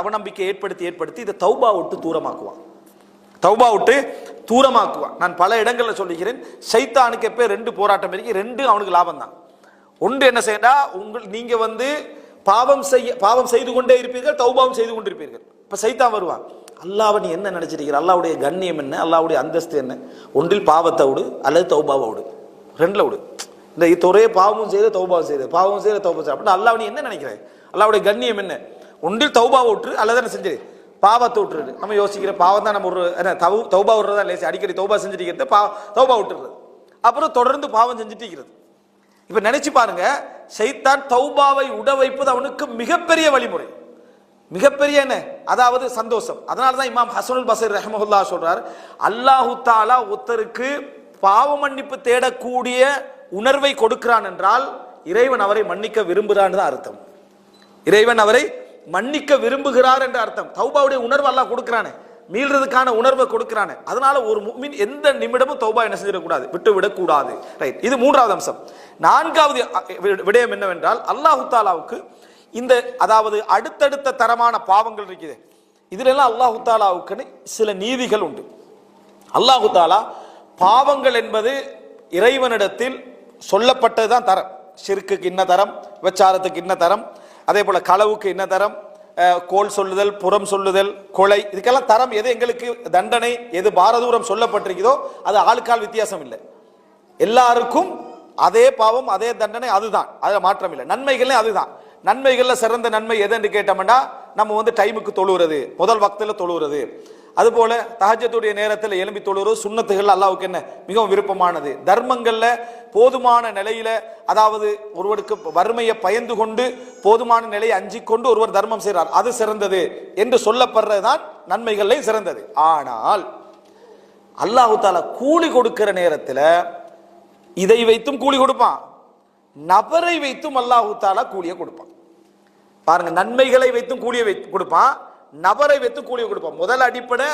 அவநம்பிக்கை ஏற்படுத்தி ஏற்படுத்தி இதை தௌபா விட்டு தூரமாக்குவான். தௌபா விட்டு தூரமாக்குவான். நான் பல இடங்களில் சொல்லிக்கிறேன் சைத்தானுக்கு எப்போ ரெண்டு போராட்டம் இருக்கு? ரெண்டு அவனுக்கு லாபம் தான் ஒன்று என்ன செய்யண்டா உங்கள் நீங்கள் வந்து பாவம் செய்ய பாவம் செய்து கொண்டே இருப்பீர்கள் தௌபாவும் செய்து கொண்டிருப்பீர்கள். இப்போ சைத்தான் வருவான். அல்லாவை நீ என்ன நினச்சிருக்கிற? அல்லாவுடைய கண்ணியம் என்ன? அல்லாவுடைய அந்தஸ்து என்ன? ஒன்றில் பாவத்தை விடு அல்லது தௌபாவை விடு. ரெண்டில் விடு. இந்த துறையே பாவமும் செய்து தௌபாவும் செய்து. பாவமும் செய்து தௌபா செய்து. அப்படின்னு அல்லாவை நீ என்ன நினைக்கிறேன் அல்லாவுடைய கண்ணியம் என்ன? ஒன்றில் தௌபா விட்டுரு அல்லது என்ன செஞ்சிரு பாவத்தை விட்டுறது. நம்ம யோசிக்கிற பாவம் தான் நம்ம ஒரு என்ன தவு தௌபா விடுறதா லேசி அடிக்கடி தௌபா செஞ்சுட்டு பா தௌபா விட்டுறது. அப்புறம் தொடர்ந்து பாவம் செஞ்சுட்டு இருக்கிறது. இப்ப நினைச்சு பாருங்க சைத்தான் தௌபாவை உட வைப்பது அவனுக்கு மிகப்பெரிய வழிமுறை. மிகப்பெரிய என்ன? அதாவது சந்தோஷம். அதனால தான் இமாம் ஹசனுல் பசர் ரஹமஹுல்லா சொல்றார் அல்லாஹு தாலா ஒருத்தருக்கு பாவ மன்னிப்பு தேடக்கூடிய உணர்வை கொடுக்கிறான் என்றால் இறைவன் அவரை மன்னிக்க விரும்புகிறான்னு தான் அர்த்தம். இறைவன் அவரை மன்னிக்க விரும்புகிறார் என்ற அர்த்தம். தௌபாவுடைய உணர்வு எல்லாம் கொடுக்கிறானே. மீள்றதுக்கான உணர்வை கொடுக்கிறானே. அதனால ஒரு முஃமின் எந்த நிமிடமும் தௌபா என்ன செஞ்சிடக்கூடாது விட்டு விடக்கூடாது ரைட் இது மூன்றாவது அம்சம். நான்காவது விடயம் என்னவென்றால் அல்லாஹு தாலாவுக்கு இந்த அதாவது அடுத்தடுத்த தரமான பாவங்கள் இருக்குது. இதுல எல்லாம் அல்லாஹு தாலாவுக்குன்னு சில நீதிகள் உண்டு. அல்லாஹு தாலா பாவங்கள் என்பது இறைவனிடத்தில் சொல்லப்பட்டதுதான் தரம். சிறுக்குக்கு இன்ன தரம் விபச்சாரத்துக்கு இன்ன தரம் அதே போல் களவுக்கு இன்ன தரம்? கோல் சொல்லுதல் புறம் சொல்லுதல் கொலை இதுக்கெல்லாம் தரம் எது எங்களுக்கு? தண்டனை எது பாரதூரம் சொல்லப்பட்டிருக்குதோ அது ஆளுக்கால் வித்தியாசம் இல்லை எல்லாருக்கும் அதே பாவம் அதே தண்டனை அதுதான். அதில் மாற்றம் இல்லை நன்மைகளே அதுதான். நன்மைகளில் சிறந்த நன்மை எதுன்னு கேட்டோம்னா நம்ம வந்து டைமுக்கு தொழுகிறது முதல் வக்தில் தொழுகிறது அதுபோல தஹஜத்துடைய நேரத்தில் எலும்பி தொழுகிறது சுண்ணத்துகள் அல்லாவுக்கு என்ன? மிகவும் விருப்பமானது. தர்மங்களில் போதுமான நிலையில அதாவது ஒருவருக்கு வறுமையை பயந்து கொண்டு போதுமான நிலையை அஞ்சி கொண்டு ஒருவர் தர்மம் செய்கிறார் அது சிறந்தது என்று சொல்லப்படுறதுதான் நன்மைகளே சிறந்தது. ஆனால் அல்லாஹு தாலா கூலி கொடுக்கிற நேரத்தில் இதை வைத்தும் கூலி கொடுப்பான். நபரை வைத்தும் அல்லாஹு தாலா கூலியை கொடுப்பான். பாருங்க நன்மைகளை வைத்தும் கூலியை வைத்து கொடுப்பான். நபரை வைத்து கூலியை கொடுப்பான் முதல் அடிப்படை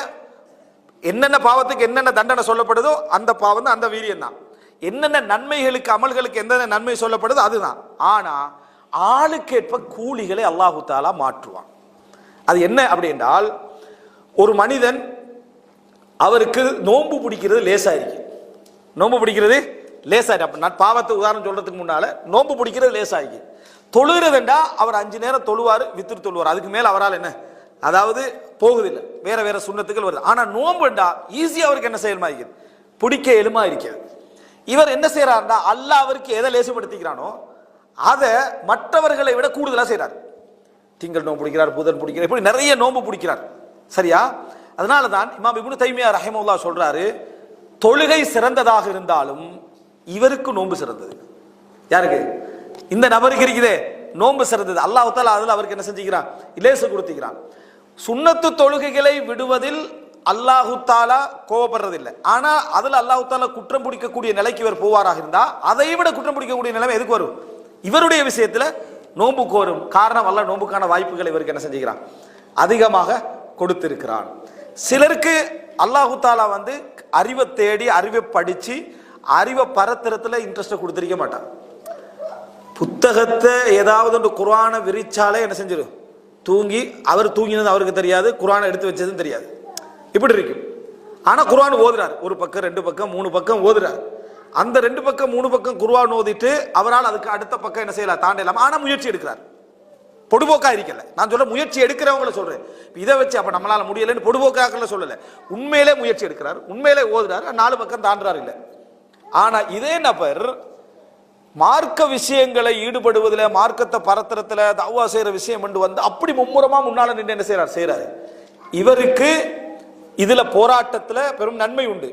என்னென்ன பாவத்துக்கு என்னென்ன தண்டனை சொல்லப்படுதோ அந்த பாவம் அந்த வீரியம் தான். என்னென்ன நன்மைகளுக்கு அமல்களுக்கு எந்தெந்த நன்மை சொல்லப்படுதோ அதுதான். ஆனா ஆளுக்கேற்ப கூலிகளை அல்லாஹு தாலா மாற்றுவான். அது என்ன அப்படி என்றால் ஒரு மனிதன் அவருக்கு நோன்பு பிடிக்கிறது லேசா இருக்கு நோன்பு பிடிக்கிறது லேசா இருக்கு நான் பாவத்தை உதாரணம் சொல்றதுக்கு முன்னால நோன்பு பிடிக்கிறது லேசா இருக்கு தொழுகிறதுண்டா அவர் அஞ்சு நேரம் தொழுவார் வித்துரு தொழுவார். அதுக்கு மேல அவரால் என்ன? அதாவது போகுதில்லை. வேற வேற சுண்ணத்துக்கள் வருது. ஆனால் நோம்புண்டா ஈஸியாக அவருக்கு என்ன செய்யணுமா இருக்குது பிடிக்க எலுமா இருக்கிறது இவர் என்ன செய்யறாருன்னா அல்லாஹ் அவருக்கு எதை லேசுபடுத்திக்கிறானோ அதை மற்றவர்களை விட கூடுதலாக செய்கிறார் திங்கள் நோம்பு பிடிக்கிறார் புதன் பிடிக்கிறார் இப்படி நிறைய நோன்பு பிடிக்கிறார். சரியா? அதனால தான் இமாம் இப்னு தைமியா ரஹிமுல்லா சொல்றாரு தொழுகை சிறந்ததாக இருந்தாலும் இவருக்கு நோன்பு சிறந்தது. யாருக்கு? இந்த நபருக்கு இருக்குதே நோன்பு சிறந்தது. அல்லாஹ் அதில் அவருக்கு என்ன செஞ்சுக்கிறான்? இலேசு கொடுத்துக்கிறான். சுண்ணத்து தொழுகைகளை விடுவதில் அல்லாஹு தாலா கோவப்படுறதில்லை. ஆனா அதுல அல்லாஹு தாலா குற்றம் பிடிக்கக்கூடிய நிலைக்கு இவர் போவாராக இருந்தா அதை விட குற்றம் பிடிக்கக்கூடிய நிலைமை எதுக்கு வரும்? இவருடைய விஷயத்துல நோன்பு கோரும் காரணம் அல்ல நோன்புக்கான வாய்ப்புகளை இவருக்கு என்ன செஞ்சுக்கிறான்? அதிகமாக கொடுத்திருக்கிறான். சிலருக்கு அல்லாஹு தாலா வந்து அறிவை தேடி அறிவை படிச்சு அறிவை பரத்துறதுல இன்ட்ரெஸ்ட் கொடுத்துருக்க மாட்டான். புத்தகத்தை ஏதாவது ஒன்று குர்ஆனை விரிச்சாலே என்ன செஞ்சிடும் தூங்கி அவர் தூங்கினது அவருக்கு தெரியாது குரானை எடுத்து வச்சதும் தெரியாது. இப்படி இருக்கும் ஆனால் குர்ஆன் ஓதுறார். ஒரு பக்கம் ரெண்டு பக்கம் மூணு பக்கம் ஓதுறார். அந்த ரெண்டு பக்கம் மூணு பக்கம் குர்வான் ஓதிட்டு அவரால் அதுக்கு அடுத்த பக்கம் என்ன செய்யலாம் தாண்டலாம் ஆனால் முயற்சி எடுக்கிறார். பொடுபோக்கா இருக்கல. நான் சொல்ல முயற்சி எடுக்கிறவங்கள சொல்றேன். இதை வச்சு அப்ப நம்மளால முடியலன்னு பொடுபோக்காக்கல சொல்லல. உண்மையிலே முயற்சி எடுக்கிறார். உண்மையிலே ஓதுறாரு. நாலு பக்கம் தாண்டுறாரு இல்லை. ஆனா இதே நபர் மார்க்க விஷயங்களை ஈடுபடுவதில் மார்க்கத்தை பரத்துறதுல தவா செய்கிற விஷயம் கொண்டு வந்து அப்படி மும்முரமாக முன்னால் நின்று என்ன செய்கிறார் செய்கிறார் இவருக்கு இதில் போராட்டத்தில் பெரும் நன்மை உண்டு.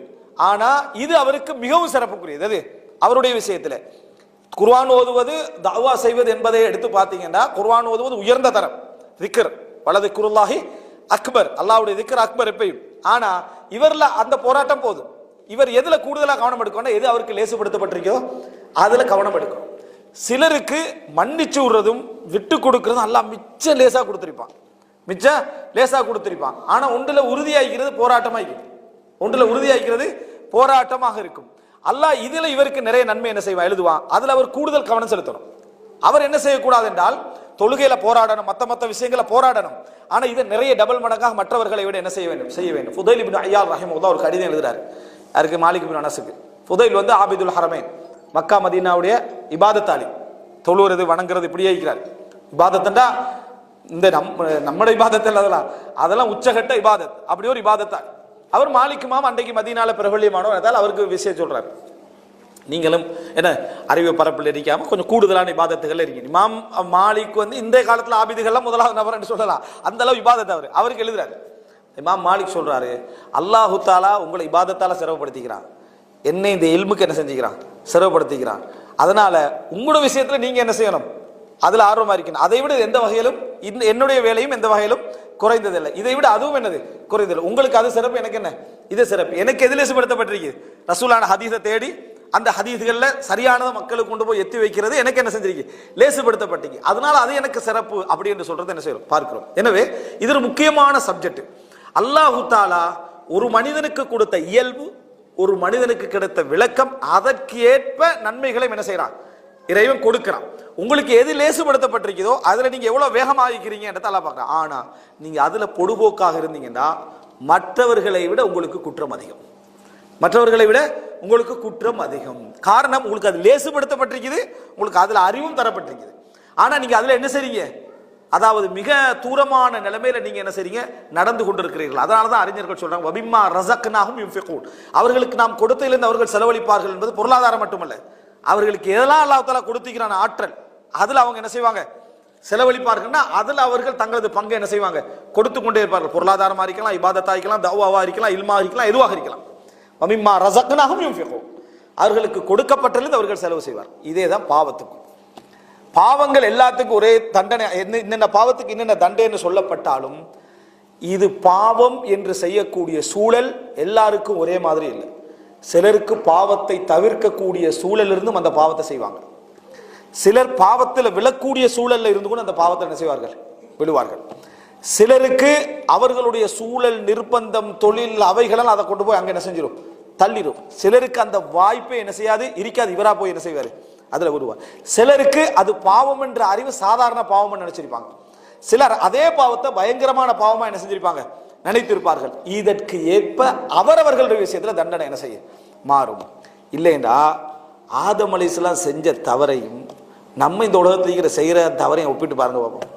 ஆனால் இது அவருக்கு மிகவும் சிறப்புக்குரியது. அது அவருடைய விஷயத்தில். குர்வான் ஓதுவது தவா செய்வது என்பதை எடுத்து பார்த்தீங்கன்னா குர்வான் ஓதுவது உயர்ந்த தரம். திக்கர் வலது குருல்லாஹி அக்பர். அல்லாவுடைய திக்கர் அக்பர் எப்பையும். ஆனால் இவரில் அந்த போராட்டம் போதும். இவர் எதில் கூடுதலாக கவனம் எடுக்கணும் எது அவருக்கு லேசுபடுத்தப்பட்டிருக்கோ அதில் கவனம் எடுக்கும். சிலருக்கு மன்னிச்சு விடுறதும் விட்டு கொடுக்கறதும் எல்லாம் மிச்சம் லேசாக கொடுத்துருப்பான். மிச்சம் லேசாக கொடுத்துருப்பான். ஆனால் ஒன்றில் உறுதியாகிறது இருக்கும் ஒன்றில் உறுதியாகிறது போராட்டமாக இருக்கும். அல்லாஹ் இதில் இவருக்கு நிறைய நன்மை என்ன செய்வான்? எழுதுவான். அதில் அவர் கூடுதல் கவனம் செலுத்தணும். அவர் என்ன செய்யக்கூடாது என்றால் தொழுகையில போராடணும் மத்த மத்த விஷயங்களை போராடணும். ஆனா இதை நிறைய டபுள் மடங்காக மற்றவர்களை விட என்ன செய்ய வேண்டும்? செய்ய வேண்டும். ஃபுதைல் இப்படி ஐயால் ரஹிமஹுல்லாஹ் ஒரு கடிதம் எழுதுறாரு. யாருக்கு? மாலிக் பின் அனசுக்கு. ஃபுதைல் வந்து ஆபிதுல் ஹரமேன். மக்கா மதீனாவுடைய இபாதத்தாளி. தொழுவுறது வணங்குறது இப்படியே இருக்கிறார். இபாதத்தண்டா? இந்த நம் நம்மட இபாதத்தில் அதெல்லாம். அதெல்லாம் உச்சகட்ட இபாதத். அப்படி ஒரு இபாதத்தாளி. அவர் மாலிக் அன்றைக்கு மதீனால பிரபல்யமானவர். அதால் அவருக்கு விஷயம் சொல்றாரு. நீங்களும் என்ன அறிவு பரப்பில் இருக்காம கொஞ்சம் கூடுதலான விவாதத்துகள் இருக்கீங்க. இமாம் மாலிக் வந்து இந்த காலத்தில் ஆபிதுகள்லாம் முதலாவது நபர் என்று சொல்லலாம். அந்த அளவு விவாதத்தை அவர் அவருக்கு எழுதுறாரு. இமாம் மாலிக் சொல்றாரு அல்லாஹு தாலா உங்களை இபாதத்தால சிரமப்படுத்திக்கிறான். என்னை இந்த இல்முக்கு என்ன செஞ்சுக்கிறான்? சிரமப்படுத்திக்கிறான். அதனால உங்களோட விஷயத்தில் நீங்கள் என்ன செய்யணும்? அதில் ஆர்வமாக இருக்கணும். அதை விட எந்த வகையிலும் இந்த என்னுடைய வேலையும் எந்த வகையிலும் குறைந்ததில்லை. இதை விட அதுவும் என்னது? குறைந்ததில்லை. உங்களுக்கு அது சிறப்பு எனக்கு என்ன? இது சிறப்பு. எனக்கு எது லேசுபடுத்தப்பட்டிருக்கு ரசூலான ஹதீஸை தேடி அந்த ஹதீஸ்களில் சரியானதை மக்களுக்கு கொண்டு போய் எத்தி வைக்கிறது எனக்கு என்ன செஞ்சிருக்கு? லேசுபடுத்தப்பட்டீங்க. அதனால அது எனக்கு சிறப்பு அப்படி என்று சொல்றது என்ன செய்யறோம் பார்க்கிறோம். எனவே இது ஒரு முக்கியமான சப்ஜெக்ட் அல்லாஹு தாலா ஒரு மனிதனுக்கு கொடுத்த இயல்பு ஒரு மனிதனுக்கு கிடைத்த விளக்கம் அதற்கு ஏற்ப நன்மைகளை என்ன செய்யறான்? இறைவன் கொடுக்கிறான். உங்களுக்கு எது லேசுபடுத்தப்பட்டிருக்குதோ அதுல நீங்க எவ்வளவு வேகமாக இருக்கிறீங்கன்றத எல்லாம் பார்க்கலாம் ஆனா நீங்க அதுல பொடுபோக்காக இருந்தீங்கன்னா மற்றவர்களை விட உங்களுக்கு குற்றம் அதிகம். மற்றவர்களை விட உங்களுக்கு குற்றம் அதிகம். காரணம் உங்களுக்கு அது லேசுபடுத்தப்பட்டிருக்குது உங்களுக்கு அதில் அறிவும் தரப்பட்டிருக்குது. ஆனால் நீங்கள் அதில் என்ன செய்றீங்க? அதாவது மிக தூரமான நிலைமையில நீங்க என்ன செய்றீங்க? நடந்து கொண்டிருக்கிறீர்கள். அதனால தான் அறிஞர்கள் சொல்றாங்க வபிம்மா ரசக்னாகும் யுன்ஃபிகூன். அவர்களுக்கு நாம் கொடுத்ததிலிருந்து அவர்கள் செலவழிப்பார்கள் என்பது பொருளாதாரம் மட்டுமல்ல. அவர்களுக்கு எதெல்லாம் அல்லாஹ் கொடுத்துக்கிறான ஆற்றல் அதில் அவங்க என்ன செய்வாங்க? செலவழிப்பார்கள்னா அதில் அவர்கள் தங்களது பங்கை என்ன செய்வாங்க? கொடுத்து கொண்டே இருப்பார்கள். பொருளாதாரமாக இருக்கலாம் இபாதத்தாக இருக்கலாம் தவாவாக இருக்கலாம் இல்மா இருக்கலாம் எதுவாக இருக்கலாம். வமிம்மா ரசக்னாகும் அவர்களுக்கு கொடுக்கப்பட்டிருந்து அவர்கள் செலவு செய்வார் இதே தான் பாவத்துக்கும். பாவங்கள் எல்லாத்துக்கும் ஒரே தண்டனை என்ன- என்னென்ன பாவத்துக்கு என்னென்ன தண்டனை சொல்லப்பட்டாலும் இது பாவம் என்று செய்யக்கூடிய சூழல் எல்லாருக்கும் ஒரே மாதிரி இல்லை. சிலருக்கு பாவத்தை தவிர்க்கக்கூடிய சூழல் இருந்தும் அந்த பாவத்தை செய்வாங்க. சிலர் பாவத்தில் விழக்கூடிய சூழல்ல இருந்து கூட அந்த பாவத்தை என்ன செய்வார்கள்? விழுவார்கள். சிலருக்கு அவர்களுடைய சூழல் நிர்பந்தம் தொழில் அவைகளெல்லாம் அதை கொண்டு போய் அங்கே என்ன செஞ்சிடும் தள்ளிடும் சிலருக்கு அந்த வாய்ப்பே என்ன செய்யாது? இருக்காது. இவரா போய் என்ன செய்வார்? அதில் உருவா சிலருக்கு அது பாவம் என்ற அறிவு சாதாரண பாவம் நினைச்சிருப்பாங்க. சிலர் அதே பாவத்தை பயங்கரமான பாவமா என்ன செஞ்சிருப்பாங்க? நினைத்திருப்பார்கள். இதற்கு ஏற்ப அவரவர்களுடைய விஷயத்தில் தண்டனை என்ன செய்யும்? மாறும். இல்லைண்டா ஆதம் அலிஸ்லாம் செஞ்ச தவறையும் நம்ம இந்த உலகத்தில் செய்கிற தவறையும் ஒப்பிட்டு பாருங்க பார்ப்போம்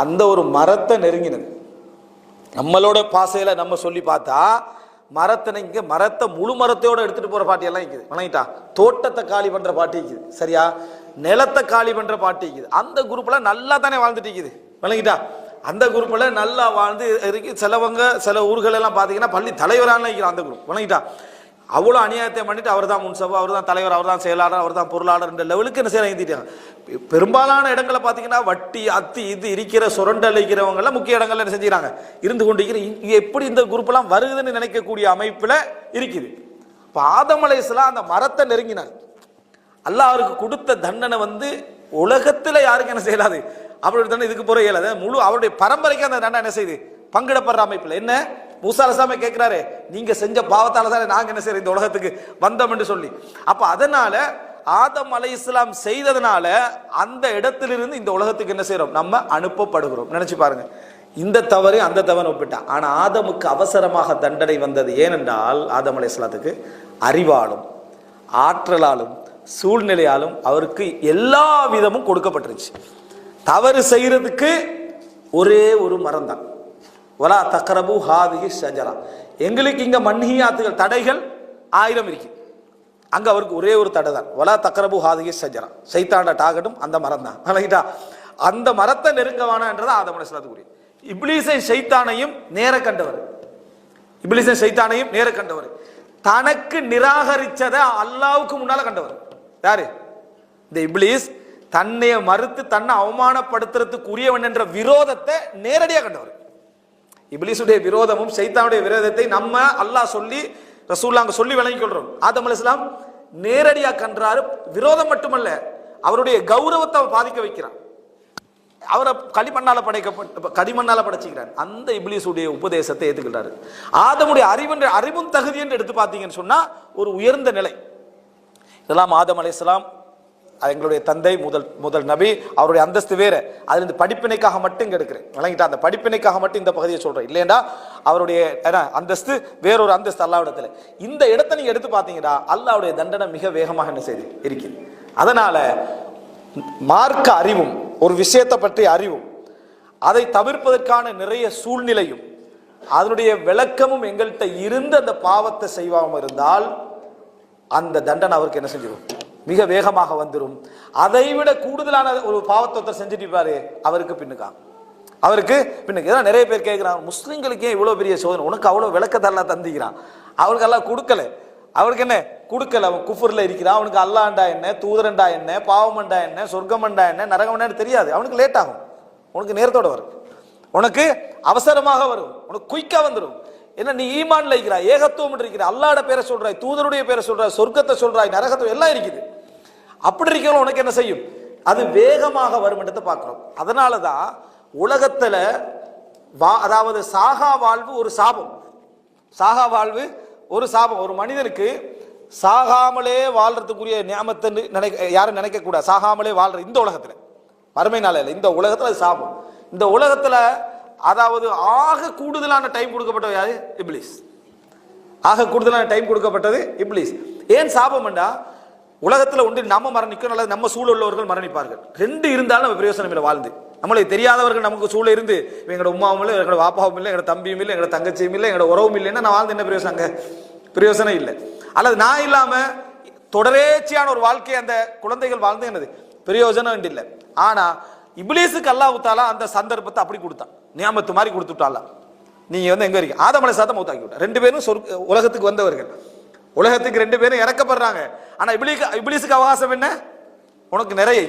அந்த ஒரு மரத்தை நெருங்கினது. நம்மளோட பாசையில் நம்ம சொல்லி பார்த்தா மரத்தை இங்க மரத்தை முழு மரத்தையோட எடுத்துட்டு போற பாட்டியெல்லாம் இருக்குது வணங்கிட்டா. தோட்டத்தை காலி பண்ற பாட்டி இருக்குது சரியா? நிலத்தை காலி பண்ற பாட்டி இருக்குது அந்த குரூப்ல நல்லா தானே வாழ்ந்துட்டு இருக்குது வணங்கிட்டா. அந்த குரூப்ல நல்லா வாழ்ந்து இருக்கு. சிலவங்க சில ஊர்கள் எல்லாம் பாத்தீங்கன்னா பள்ளி தலைவரான இருக்கிற அந்த குரூப் வணங்கிட்டா. அவ்வளோ அநியாயத்தை பண்ணிட்டு அவர் தான் முன்சபா அவர் தான் தலைவர் அவர் தான் செயலாளர் அவர் தான் பொருளாளர் என்ற லெவலுக்கு என்ன செய்ய எழுதிட்டாங்க பெரும்பாலான இடங்களை பார்த்தீங்கன்னா வட்டி அத்தி இது இருக்கிற சுரண்டல் இருக்கிறவங்கெல்லாம் முக்கிய இடங்கள்ல என்ன செஞ்சுக்கிறாங்க? இருந்து கொண்டு இருக்கிற எப்படி இந்த குரூப்லாம் வருதுன்னு நினைக்கக்கூடிய அமைப்பில் இருக்குது. இப்போ ஆதமலைஸ்லாம் அந்த மரத்தை நெருங்கினார். அல்லாஹ் அவருக்கு கொடுத்த தண்டனை வந்து உலகத்தில் யாருக்கும் என்ன செய்யலாது? அவருடைய தண்டனை இதுக்கு போகிற இயலாது. முழு அவருடைய பரம்பரைக்கு அந்த தண்டனை என்ன செய்யுது பங்கிடப்படுற அமைப்பில். என்ன? மூசா அலசாமி கேட்குறாரு நீங்கள் செஞ்ச பாவத்தால் தானே நாங்கள் என்ன செய்யறோம் இந்த உலகத்துக்கு வந்தோம் என்று சொல்லி. அப்போ அதனால் ஆதம் அலை இஸ்லாம் செய்ததுனால அந்த இடத்திலிருந்து இந்த உலகத்துக்கு என்ன செய்கிறோம் நம்ம அனுப்பப்படுகிறோம். நினச்சி பாருங்கள் இந்த தவறு அந்த தவறு ஒப்பிட்டா. ஆனால் ஆதமுக்கு அவசரமாக தண்டனை வந்தது ஏனென்றால் ஆதம் அலை இஸ்லாத்துக்கு அறிவாலும் ஆற்றலாலும் சூழ்நிலையாலும் அவருக்கு எல்லா விதமும் கொடுக்கப்பட்டுருச்சு. தவறு செய்கிறதுக்கு ஒரே ஒரு மரம் தான் ஒலா தக்கரபு ஹாதிகி ஷஜரா. எங்களுக்கு இங்கே மன்ஹியாத்துகள் தடைகள் ஆயிரம் இருக்கு. அங்கே அவருக்கு ஒரே ஒரு தடை தான். ஒலா தக்கரபு ஹாதிகி ஷஜரா. சைத்தாண்ட டாகட்டும் அந்த மரம் தான். அந்த மரத்தை நெருங்கவானான்றதா ஆதம் அலிஸ்லாத்துக்குரிய இப்ளீசை சைத்தானையும் நேர கண்டவர். இப்ளீசை சைத்தானையும் நேர கண்டவர். தனக்கு நிராகரிச்சதை அல்லாவுக்கு முன்னால கண்டவர். யாரு? இந்த இப்லீஸ் தன்னை மறுத்து தன்னை அவமானப்படுத்துறதுக்கு உரியவன் என்ற விரோதத்தை நேரடியாக கண்டவர். இபிலிசுடைய விரோதமும் சைத்தானுடைய விரோதத்தை நம்ம அல்லாஹ் சொல்லி ரசூல்லா அங்கே சொல்லி விளங்கிக் கொள்றோம் ஆதம் அலைஹிஸ்ஸலாம் நேரடியாக கன்றாரு. விரோதம் மட்டுமல்ல அவருடைய கௌரவத்தை அவர் பாதிக்க வைக்கிறான். அவரை களிமண்ணால படைக்கப்பட்ட களிமண்ணால படைச்சிக்கிறார். அந்த இப்லீஸுடைய உபதேசத்தை ஏற்றுக்கிறாரு ஆதமுடைய அறிவு அறிவும் தகுதி என்று எடுத்து பார்த்தீங்கன்னு சொன்னா ஒரு உயர்ந்த நிலை. இதெல்லாம் ஆதம் அலைஹிஸ்ஸலாம் எங்களுடைய தந்தை முதல் முதல் நபி அவருடைய அந்தஸ்து வேறு. அதில் இந்த படிப்பினைக்காக மட்டும் இங்க எடுக்கிறேன். விளங்கிட்டா அந்த படிப்பினைக்காக மட்டும் இந்த பகுதியை சொல்கிறேன் இல்லைன்னா அவருடைய என்ன, அந்தஸ்து வேறொரு அந்தஸ்து அல்லாவிடத்தில். இந்த இடத்தை நீங்கள் எடுத்து பார்த்தீங்கன்னா அல்லாவுடைய தண்டனை மிக வேகமாக என்ன செய்து இருக்குது அதனால் மார்க்க அறிவும் ஒரு விஷயத்தை பற்றிய அறிவும் அதை தவிர்ப்பதற்கான நிறைய சூழ்நிலையும் அதனுடைய விளக்கமும் எங்கள்கிட்ட இருந்து அந்த பாவத்தை செய்வாமல் இருந்தால் அந்த தண்டனை அவருக்கு என்ன செஞ்சிடும் மிக வேகமாக வந்துடும் அதை விட கூடுதலான ஒரு பாவத்தை செஞ்சுட்டு அவருக்கு பின்னுக்கா? அவருக்கு பின்னுக்கு. ஏன்னா நிறைய பேர் கேட்குறாங்க முஸ்லீம்களுக்கு ஏன் இவ்வளோ பெரிய சோதனை. உனக்கு அவ்வளோ விளக்கத்தெல்லாம் தந்திக்கிறான். அவருக்கு எல்லாம் கொடுக்கல. அவருக்கு என்ன? கொடுக்கல. அவன் குஃபுர்ல இருக்கிறான். அவனுக்கு அல்லாண்டா என்ன? தூதரண்டா என்ன? பாவமண்டா என்ன? சொர்க்கமண்டா என்ன? நரகமண்டான்னு தெரியாது. அவனுக்கு லேட் ஆகும். உனக்கு நேரத்தோட வரும். உனக்கு அவசரமாக வரும். உனக்கு குயிக்காக வந்துடும் என்ன நீ ஈமான்ல இருக்கிறாய் ஏகத்துவம் இருக்கிற அல்லாட பேரை சொல்றாய் தூதருடைய பேரை சொல்றாய் சொர்க்கத்தை சொல்றாய் நரகத்தை எல்லாம் இருக்குது. அப்படி இருக்கிறவங்க உனக்கு என்ன செய்யும்? அது வேகமாக வரும் பார்க்குறோம் பார்க்கிறோம். அதனால தான் உலகத்தில் வா அதாவது சாகா வாழ்வு ஒரு சாபம். சாகா வாழ்வு ஒரு சாபம். ஒரு மனிதனுக்கு சாகாமலே வாழ்றதுக்குரிய நியமத்தை நினைக்க யாரும் நினைக்கக்கூடாது. சாகாமலே வாழ்ற இந்த உலகத்தில். வறுமை நாளையில் இல்லை. இந்த உலகத்தில் அது சாபம். இந்த உலகத்தில் அதாவது ஆக கூடுதலான டைம் கொடுக்கப்பட்டது யாரு? இப்லீஸ். ஆக கூடுதலான டைம் கொடுக்கப்பட்டது இப்லீஸ். ஏன் சாபம்ண்டா உலகத்தில் ஒன்று நம்ம மரணிக்கும் அல்லது நம்ம சூழ உள்ளவர்கள் மரணிப்பார்கள். ரெண்டு இருந்தாலும் நம்ம பிரயோசனம் இல்லை வாழ்ந்து. நம்மளுக்கு தெரியாதவர்கள் நமக்கு சூழ இருந்து எங்களோட உமாவும் இல்லை எங்களோட வாப்பாவும் இல்லை எங்களோட தம்பியும் இல்லை எங்களோட தங்கச்சியும் இல்லை எங்களோட உறவும் இல்லைன்னா நான் வாழ்ந்து என்ன பிரயோசனம் அங்க? பிரயோசனம் இல்லை. அல்லது நான் இல்லாமல் தொடரேச்சியான ஒரு வாழ்க்கையை அந்த குழந்தைகள் வாழ்ந்து என்னது? பிரயோஜனம் இல்லை. ஆனால் இப்லீஸுக்கு அல்லாஹ் தாலா அந்த சந்தர்ப்பத்தை அப்படி கொடுத்தான். நியாமத்து மாதிரி கொடுத்துட்டால நீங்கள் வந்து எங்கே இருக்கீங்க? ஆதமலை சாதம் மௌத்தாக்கி விட்டா ரெண்டு பேரும் சொர்க்க உலகத்துக்கு வந்தவர்கள். உலகத்துக்கு ரெண்டு பேரும் இறக்கப்படுறாங்க. ஆனால் இபிலிக்கு இப்லீஸுக்கு அவகாசம் என்ன? உனக்கு நிறைய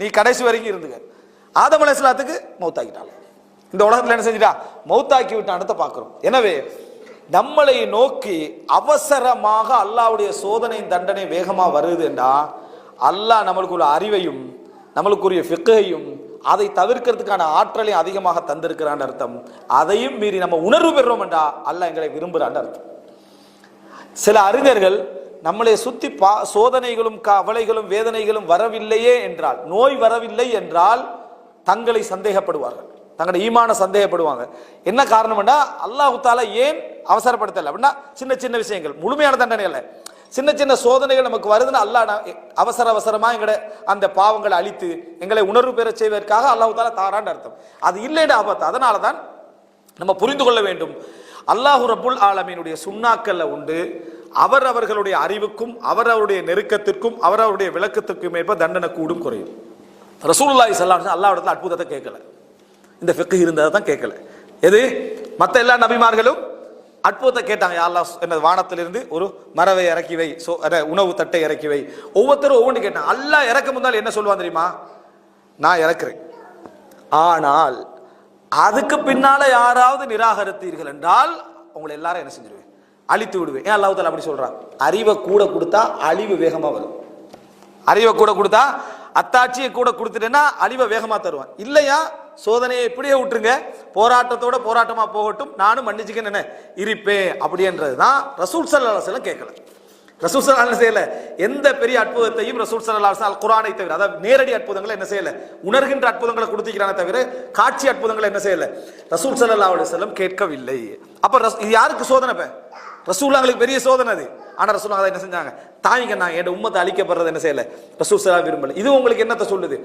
நீ கடைசி வரைக்கும் இருந்துங்க ஆதம் அலைஹிஸ்ஸலாத்துக்கு மௌத்தாக்கிட்டாங்க இந்த உலகத்தில் என்ன செஞ்சிட்டா? மௌத்தாக்கி விட்டானத்தை பார்க்குறோம். எனவே நம்மளை நோக்கி அவசரமாக அல்லாஹ்வுடைய சோதனை தண்டனை வேகமா வருதுன்னா அல்லாஹ் நம்மளுக்குள்ள அறிவையும் நம்மளுக்குரிய ஃபிக்கையும் அதை தவிர்க்கிறதுக்கான ஆற்றலையும் அதிகமாக தந்திருக்கிறான் அர்த்தம். அதையும் மீறி நம்ம உணர்வு பெறுறோம் என்றா அல்லாஹ் எங்களை விரும்புகிறான் அர்த்தம். சில அறிஞர்கள் நம்மளை சுத்தி பா சோதனைகளும் கவலைகளும் வேதனைகளும் வரவில்லையே என்றால் நோய் வரவில்லை என்றால் தங்களை சந்தேகப்படுவார்கள். தங்களோட ஈமான சந்தேகப்படுவாங்க. என்ன காரணம்னா அல்லாஹு தாலா ஏன் அவசரப்படுத்தலை அப்படின்னா சின்ன சின்ன விஷயங்கள் முழுமையான தண்டனை இல்லை சின்ன சின்ன சோதனைகள் நமக்கு வருதுன்னு அல்லாஹ் அவசர அவசரமா எங்களை அந்த பாவங்களை அழித்து எங்களை உணர்வு பெறச் செய்வதற்காக அல்லாஹு தாலா தாரான்னு அர்த்தம். அது இல்லைன்னு ஆபத்து. அதனால தான் நம்ம புரிந்து கொள்ள வேண்டும். அல்லாஹு ரபுல் ஆலமீனுடைய சுண்ணாக்கல்ல உண்டு. அவர் அவர்களுடைய அறிவுக்கும் அவர் அவருடைய நெருக்கத்திற்கும் அவர் அவருடைய விளக்கத்திற்கும் ஏற்ப தண்டனை கூடும் குறையும். ரசூல்லாய் சல்லாம் அல்லாவிடத்தில் அற்புதத்தை கேட்கல. இந்த ஃபிக்கு இருந்ததை தான் கேட்கல. எது? மற்ற எல்லா நபிமார்களும் அற்புதத்தை கேட்டாங்க யாரா என்ன வானத்திலிருந்து ஒரு மரவை இறக்கி வை. சோ உணவு தட்டை இறக்கி வை. ஒவ்வொருத்தரும் ஒவ்வொன்று கேட்டாங்க. அல்லா இறக்க முன்னால் என்ன சொல்லுவான் தெரியுமா? நான் இறக்குறேன். ஆனால் அதுக்கு பின்னால யாராவது நிராகரித்தீர்கள் என்றால் உங்களை எல்லாரும் என்ன செஞ்சிருவேன்? அழித்து விடுவேன். ஏன் அல்லாஹ் அப்படி சொல்றான்? அறிவை கூட கொடுத்தா அழிவு வேகமா வரும். அறிவை கூட கொடுத்தா அத்தாட்சியை கூட கொடுத்துட்டேன்னா அழிவை வேகமாக தருவான். இல்லையா? சோதனையை இப்படியே விட்டுருங்க. போராட்டத்தோட போராட்டமாக போகட்டும். நானும் மன்னிச்சுக்கேன் என்ன? இருப்பேன். அப்படின்றது தான் ரசூல் சல்லா கேட்கல. ரசூல் சல்லாஹ் செய்யல? எந்த பெரிய அற்புதத்தையும் ரசூல் சல்லா குரானை தவிர அதாவது நேரடி அற்புதங்களை என்ன செய்யல? உணர்கின்ற அற்புதங்களை கொடுத்திக்கிறானே தவிர காட்சி அற்புதங்களை என்ன செய்யல? ரசூல் சல்லா அலி செல்லம் கேட்கவில்லை. அப்போ ரஸ்- இது யாருக்கு சோதனை இப்போ? ரசூல்லாங்களுக்கு பெரிய சோதனை அது. ஆனால் ரசூல்லா அதை என்ன செஞ்சாங்க? தாய்ங்க நான் என் உம்மத்தை அழிக்கப்படுறது என்ன செய்யலை? ரசூல் சலா விரும்பல இது உங்களுக்கு என்னத்தை சொல்லுது?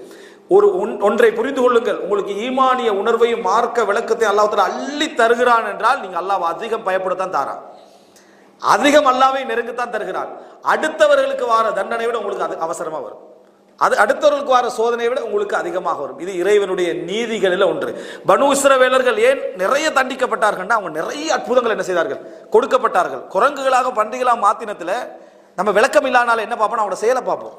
ஒரு ஒன்- ஒன்றை புரிந்து கொள்ளுங்கள். உங்களுக்கு ஈமானிய உணர்வையும் மார்க்க விளக்கத்தையும் அல்லாஹத்தில் அள்ளி தருகிறான் என்றால் நீங்கள் அல்லாஹ் அதிகம் பயப்படத்தான் தாரான் அதிகம் அல்லாவை நெருங்கத்தான் தருகிறான். அடுத்தவர்களுக்கு வார தண்டனை விட உங்களுக்கு அது அவசரமாக வரும். அது அடுத்தவர்களுக்கு வர சோதனையை விட உங்களுக்கு அதிகமாக வரும். இது இறைவனுடைய நீதிகளில் ஒன்று. பனு இஸ்ரவேலர்கள் ஏன் நிறைய தண்டிக்கப்பட்டார்கள்னா அவங்க நிறைய அற்புதங்கள் என்ன செய்தார்கள்? கொடுக்கப்பட்டார்கள். குரங்குகளாக பண்டிகளாக மாத்தினத்தில் நம்ம விளக்கம் இல்லாதனால என்ன பார்ப்போம்? அவங்களோட செயலை பார்ப்போம்.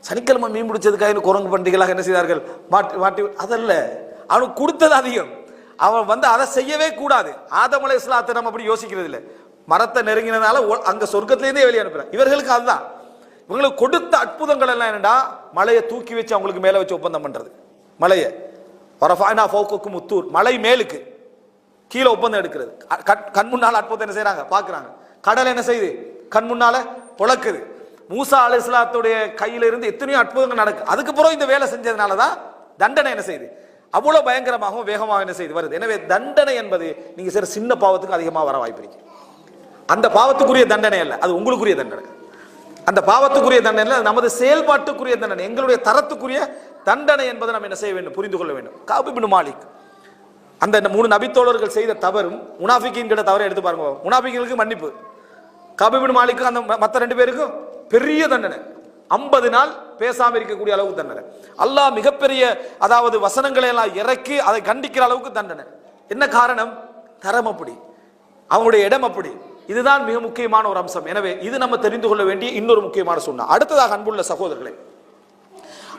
சனிக்கிழமை மீன் பிடிச்சதுக்காக குரங்கு பண்டிகளாக என்ன செய்தார்கள்? மாட்டி மாட்டி அதல்ல. அவனுக்கு கொடுத்தது அதிகம். அவன் வந்து அதை செய்யவே கூடாது. ஆதமலை இஸ்லாத்தை நம்ம அப்படி யோசிக்கிறது இல்லை மரத்தை நெருங்கினதால ஒ- அங்க சொர்க்கத்திலேருந்தே வெளியே அனுப்புகிறான் இவர்களுக்கு அதுதான். இவங்களுக்கு கொடுத்த அற்புதங்கள் எல்லாம் என்னடா? மலையை தூக்கி வச்சு அவங்களுக்கு மேலே வச்சு ஒப்பந்தம் பண்ணுறது மலையை. வரஃபானா ஃபௌகுக்கும் முத்தூர் மலை மேலுக்கு. கீழே ஒப்பந்தம் எடுக்கிறது. அ- கண்- முன்னால அற்புதம் என்ன செய்கிறாங்க பார்க்குறாங்க. கடல் என்ன செய்யுது? கண் முன்னால் பொளக்குது மூசா அலை இஸ்லாத்துடைய கையிலிருந்து எத்தனையோ அற்புதங்கள் நடக்கு. பிறகு இந்த வேலை செஞ்சதுனால தான் தண்டனை என்ன செய்யுது? அவ்வளோ பயங்கரமாகவும் வேகமாக என்ன செய்து வருது. எனவே தண்டனை என்பது நீங்கள் சில சின்ன பாவத்துக்கு அதிகமாக வர வாய்ப்பு இருக்கு. அந்த பாவத்துக்குரிய தண்டனை அல்ல. அது உங்களுக்குரிய தண்டனை. அந்த பாவத்துக்குரிய தண்டனை நமது செயல்பாட்டுக்குரிய தண்டனை எங்களுடைய தரத்துக்குரிய தண்டனை என்பதை நம்ம என்ன செய்ய வேண்டும் புரிந்து கொள்ள வேண்டும். காபிபின் மாலிக் அந்த மூணு நபித்தோழர்கள் செய்த தவறும் முனாஃபிக்கின் கிட்ட தவறை எடுத்து பாருங்க முனாஃபிக்களுக்கு மன்னிப்பு. காபிபின் மாலிக்கும் அந்த ம- ரெண்டு பேருக்கும் பெரிய தண்டனை. ஐம்பது நாள் பேசாமல் இருக்கக்கூடிய அளவுக்கு தண்டனை. அல்லாஹ் மிகப்பெரிய அதாவது வசனங்களை எல்லாம் இறக்கி அதை கண்டிக்கிற அளவுக்கு தண்டனை. என்ன காரணம்? தரம் அப்படி. அவங்களுடைய இடம் அப்படி. இதுதான் மிக முக்கியமான ஒரு அம்சம். எனவே இது நம்ம தெரிந்து கொள்ள வேண்டிய இன்னொரு முக்கியமான சொன்ன. அடுத்ததாக அன்புள்ள சகோதரர்களே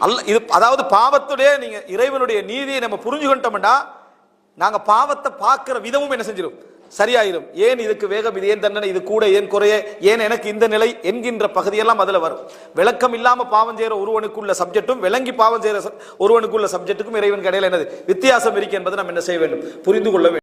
அல்ல இது அதாவது பாவத்துடைய நீங்க இறைவனுடைய நீதியை நம்ம புரிஞ்சுக்கிட்டோம்னா நாங்க பாவத்தை பார்க்கிற விதமும் என்ன செஞ்சிடும் சரியாயிரும். ஏன் இதுக்கு வேகம்? இது ஏன் தண்டனை? இது கூட ஏன் குறைய? ஏன் எனக்கு இந்த நிலை? என்கின்ற பகுதியெல்லாம் அதில் வரும். விளக்கம் இல்லாமல் பாவம் செய்கிற ஒருவனுக்குள்ள சப்ஜெக்டும் விளங்கி பாவம் செய்கிற ஒருவனுக்குள்ள சப்ஜெக்ட்டுக்கும் இறைவன் கடையில் என்னது? வித்தியாசம் இருக்கு என்பதை நம்ம என்ன செய்ய வேண்டும்? புரிந்து கொள்ள வேண்டும்.